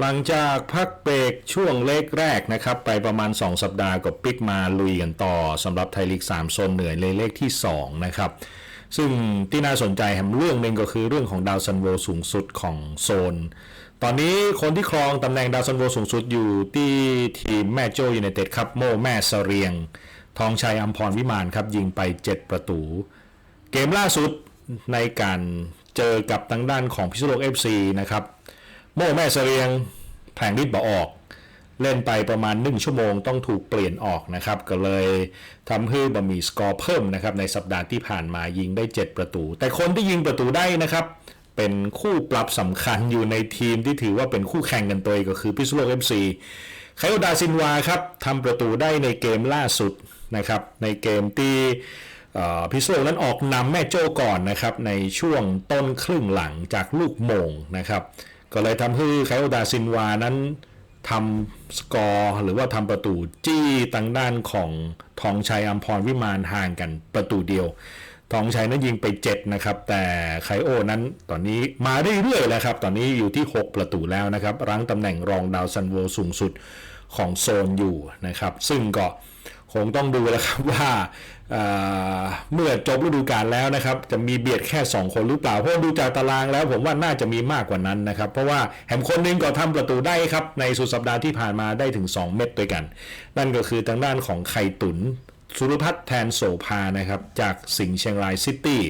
หลังจากพักเบรกช่วงเล็กแรกนะครับ ไปประมาณ 2 สัปดาห์กับปิกมาลุยกันต่อสำหรับไทยลีก3โซนเหนือเลยเลขที่ 2 นะครับ ซึ่งที่น่าสนใจแฮมเรื่องหนึ่งก็คือเรื่องของดาวซันโวสูงสุดของโซน ตอนนี้คนที่ครองตำแหน่งดาวซันโวสูงสุดอยู่ที่ทีมแม่โจยูไนเต็ดครับโมแม่เสเรียง ทองชัยอัมพรวิมานครับยิงไป 7 ประตู เกมล่าสุดในการเจอกับทางด้านของพิษณุโลก FC นะครับ โม่แม่เสรียงแผงฤทธิ์บ่ออก เล่นไปประมาณ 1 ชั่วโมงต้องถูกเปลี่ยนออกนะครับ ก็เลยทำให้บะหมี่สกอร์เพิ่มนะครับในสัปดาห์ที่ผ่านมายิงได้ 7 ประตู แต่คนที่ยิงประตูได้นะครับ เป็นคู่ปรับสำคัญอยู่ในทีมที่ถือว่าเป็นคู่แข่งกันตัวเองก็คือพิษณุโลก FC ไคโอดาซินวาครับทำประตูได้ในเกมล่าสุดนะครับในเกมที่พิษณุโลกนั้นออกนำแม่โจ้ก่อนนะครับในช่วงต้นครึ่งหลังจากลูกโมงนะครับ ก็เลยทำให้ไคโอดาซินวานั้นทำสกอร์หรือว่าทำประตูจี้ทางด้านของทองชัยอัมพรวิมานห่างกันประตูเดียว ทองชัยนั้นยิงไป 7 นะครับ แต่ไคโอนั้นตอนนี้มาเรื่อยๆแล้วครับ ตอนนี้อยู่ที่ 6 ประตูแล้วนะครับ รั้งตำแหน่งรองดาวซันโวสูงสุดของโซนอยู่นะครับ ซึ่งก็ คงต้องดูแล้วครับว่าเอ่อเมื่อจบฤดูกาลแล้วนะครับ จะมีเบียดแค่ 2 คนหรือเปล่า เพราะดูจากตารางแล้วผมว่าน่าจะมีมากกว่านั้นนะครับ เพราะว่าแฮมคนหนึงก็ทำประตูได้ครับ ในสุดสัปดาห์ที่ผ่านมาได้ถึง 2 เม็ดด้วยกัน นั่นก็คือทางด้านของไข่ตุนสุรพัฒน์แทนโสภานะครับ จากสิงห์เชียงรายซิตี้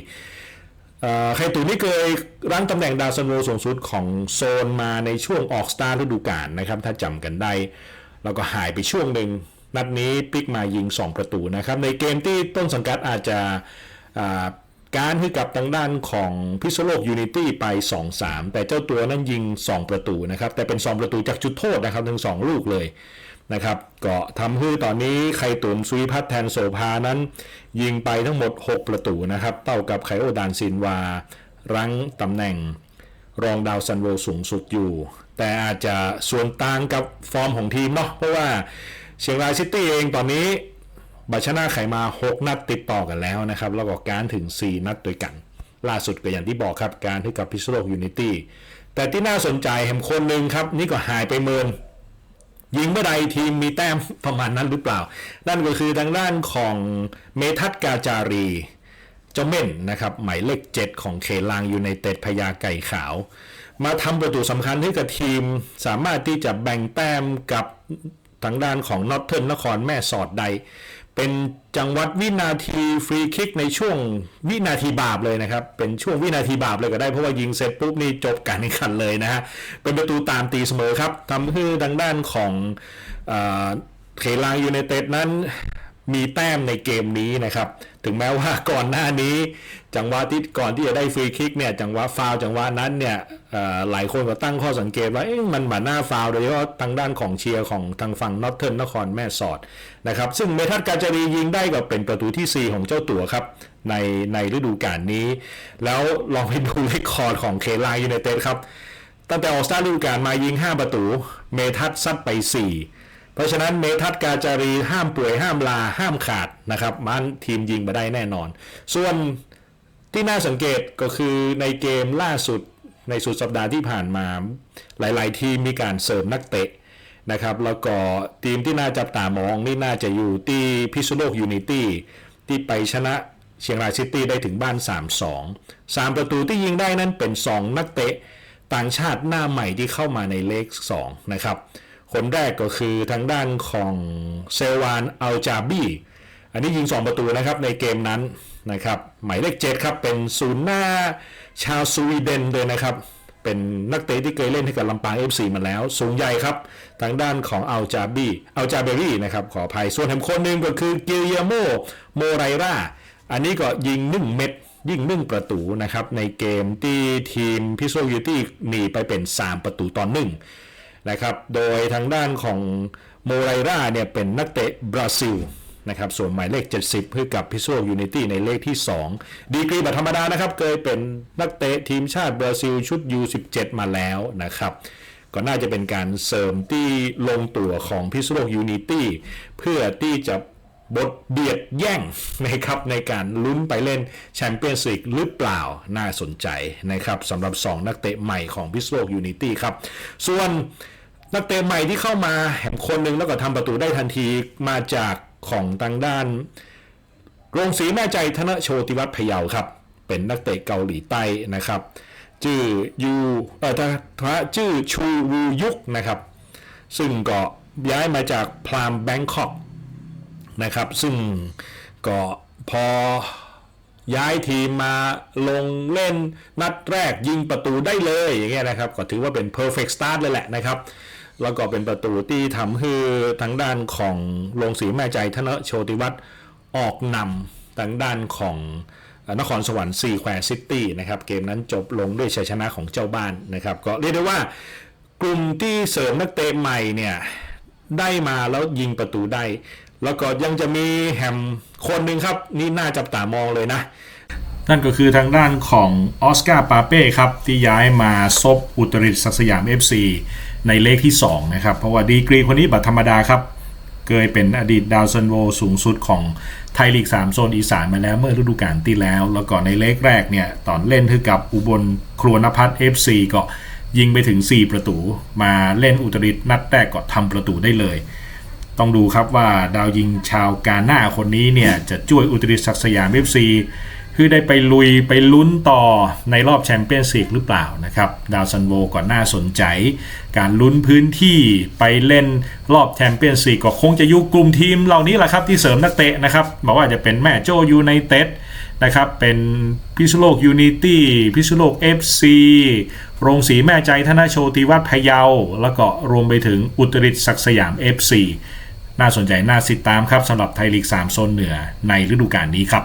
ไข่ตุนนี่เคยรั้งตำแหน่งดาวซันโวสูงสุดของโซนมาในช่วงออกสตาร์ฤดูกาลนะครับถ้าจำกันได้แล้วก็หายไปช่วงหนึ่ง นัดนี้ปิกมายิง 2 ประตูนะครับ ในเกมที่ต้นสังกัดอาจจะการให้กับทางด้านของพิษโลกยูนิตี้ไป 2-3 แต่เจ้าตัวนั้นยิง 2 ประตูนะครับ แต่เป็น 2 ประตูจากจุดโทษนะครับทั้ง2 ลูกเลยนะครับก็ทำให้ตอนนี้ไข่ตุนซุยพัฒแทนโสภานั้น ยิงไปทั้งหมด 6 ประตูนะครับเท่ากับไคโอดานซินวา รั้งตำแหน่ง รองดาวซันโวสูงสุดอยู่ แต่อาจจะส่วนต่างกับฟอร์มของทีมเนาะเพราะว่า เชียงรายซิตี้เองตอนนี้บัชนาไขมา 6 นัดติดต่อกันแล้วนะครับ แล้วก็การถึง 4 นัดด้วยกัน ล่าสุดก็อย่างที่บอกครับ การที่กับพิษโลกยูไนตี้แต่ที่น่าสนใจแฮมคนหนึ่งครับ นี่ก็หายไปเมิน ยิงเมื่อใดทีมมีแต้มประมาณนั้นหรือเปล่า นั่นก็คือทางด้านของเมทัศกาจารีเจ้าเม่นนะครับหมายเลข 7 ของเขลางยูไนเต็ดพญาไก่ขาว มาทำประตูสำคัญให้กับทีมสามารถที่จะแบ่งแต้มกับ ทางด้านของนอตเทิร์นนครแม่สอดใด เป็นจังหวัดวินาทีฟรีคิกในช่วงวินาทีบาปเลยนะครับ เป็นช่วงวินาทีบาปเลยก็ได้เพราะว่ายิงเสร็จปุ๊บนี่จบการแข่งขันเลยนะฮะเป็นประตูตามตีเสมอครับทำให้ทางด้านของเทลางยูเนเต็ดนั้น มีแต้มในเกมนี้นะครับ ถึงแม้ว่าก่อนหน้านี้ จังหวะที่ก่อนที่จะได้ฟรีคิกเนี่ยจังหวะฟาวจังหวะนั้นเนี่ยหลายคนก็ตั้งข้อสังเกตว่าเอ๊ะมันมาหน้าฟาวโดยเฉพาะทางด้านของเชียร์ของทางฝั่งนอตเทิร์นนครแม่สอดนะครับ ซึ่งเมทัศกาจารียิงได้ก็เป็นประตูที่ 4 ของเจ้าตัวครับ ในในฤดูกาลนี้ แล้วลองไปดูเรคคอร์ดของเคลายูไนเต็ดครับตั้งแต่ออกสตาร์ฤดูกาลมายิง 5 ประตู เมทัศซัดไป 4 เพราะฉะนั้นเมทัศกาจารีห้ามป่วยห้ามลาห้ามขาดนะครับมันทีมยิงมาได้แน่นอน ส่วนที่น่าสังเกตก็คือในเกมล่าสุดในสุดสัปดาห์ที่ผ่านมาหลาย ๆ ทีมมีการเสริมนักเตะนะครับแล้วก็ทีมที่น่าจับตามองนี่น่าจะอยู่ที่พิษณุโลกยูไนตี้ที่ไปชนะเชียงรายซิตี้ได้ถึงบ้าน 3-2 3 ประตูที่ยิงได้นั้นเป็น 2 นักเตะต่างชาติหน้าใหม่ที่เข้ามาในเลข2นะครับ คนแรกก็คือทางด้านของเซวานอัลจาบีอันนี้ยิง 2 ประตูนะครับในเกมนั้นนะครับหมายเลข7ครับเป็นศูนย์หน้าชาวสวีเดนเลยนะครับ เป็นนักเตะที่เคยเล่นให้กับลำปาง FC มาแล้ว สูงใหญ่ครับ ทางด้านของอัลจาบีอัลจาเบรี่นะครับขออภัยส่วนแถมคนหนึ่งก็คือกิลเยโมโมไรราอันนี้ก็ยิง1เม็ดยิงหนึ่งประตูนะครับในเกมที่ทีมพิโซยูตี้หนีไปเป็น 3 ประตูต่อหนึ่ง นะครับ โดยทางด้านของโมไรราเนี่ยเป็นนักเตะบราซิลนะครับ ส่วนหมายเลข 70 เพื่อกับพิโซยูนิตี้ในเลขที่ 2 ดีกรีแบบธรรมดานะครับ เคยเป็นนักเตะทีมชาติบราซิลชุด U17 มาแล้วนะครับ ก็น่าจะเป็นการเสริมที่ลงตัวของพิโซยูนิตี้เพื่อที่จะ บทเบียดแย่งนะครับในการลุ้นไปเล่นแชมเปี้ยนส์ลีกหรือเปล่าน่าสนใจนะครับสำหรับ 2 นักเตะใหม่ของพิษโลกยูนิตี้ครับส่วนนักเตะใหม่ที่เข้ามาแหมคนหนึ่งแล้วก็ทำประตูได้ทันทีมาจากของทางด้าน โรงสีแม่ใจธนโชติวัฒน์พยาวครับ เป็นนักเตะเกาหลีใต้นะครับชื่อยูเอ่อทะชื่อชูวูยุกนะครับ ซึ่งก็ย้ายมาจากพรามแบงคอก นะครับ ซึ่งก็พอย้ายทีมมาลงเล่นนัดแรกยิงประตูได้เลยอย่างเงี้ยนะครับ ก็ถือว่าเป็น perfect start เลยแหละนะครับ แล้วก็เป็นประตูที่ทำให้ทางด้านของโรงสีแม่ใจธนโชติวัฒน์ออกนำทางด้านของนครสวรรค์ซีแควร์ซิตี้นะครับ เกมนั้นจบลงด้วยชัยชนะของเจ้าบ้านนะครับ ก็เรียกได้ว่ากลุ่มที่เสริมนักเตะใหม่เนี่ยได้มาแล้วยิงประตูได้ แล้วก็ยังจะมีแฮมคนหนึ่งครับ นี่น่าจับตามองเลยนะ นั่นก็คือทางด้านของออสการ์ปาเป้ครับ ที่ย้ายมาซบอุตริตศักสยาม FC ในเลขที่ 2 นะครับ เพราะว่าดีกรีคนนี้บัตรธรรมดาครับเคยเป็นอดีตดาวซันโวสูงสุดของไทยลีก 3 โซนอีสานมาแล้วเมื่อฤดูกาลที่แล้ว แล้วก็ในเลขแรกเนี่ย ตอนเล่นคือกับอุบลครัวนพัฒน์ FC ก็ยิงไปถึง 4 ประตู มาเล่นอุตริตนัดแรกก็ทำประตูได้เลย ต้องดูครับว่าดาวยิงชาวกาหน้าคนนี้เนี่ยจะช่วยอุตริศักดิ์สยาม FC คือได้ไปลุยไปลุ้นต่อในรอบแชมเปี้ยนส์ลีกหรือเปล่านะครับ ดาวซันโวก่อนน่าสนใจ การลุ้นพื้นที่ไปเล่นรอบแชมเปี้ยนส์ลีกก็คงจะอยู่กลุ่มทีมเหล่านี้แหละครับที่เสริมนักเตะนะครับบอกว่าจะเป็นแม่โจยูไนเต็ดนะครับเป็นพิษณุโลกยูนิตี้พิษณุโลก FC โรงสีแม่ใจธนโชติวัฒน์พะเยา แล้วก็รวมไปถึงอุตริตศักดิ์สยาม FC น่าสนใจน่าติดตามครับสำหรับไทยลีก 3 โซนเหนือในฤดูกาลนี้ครับ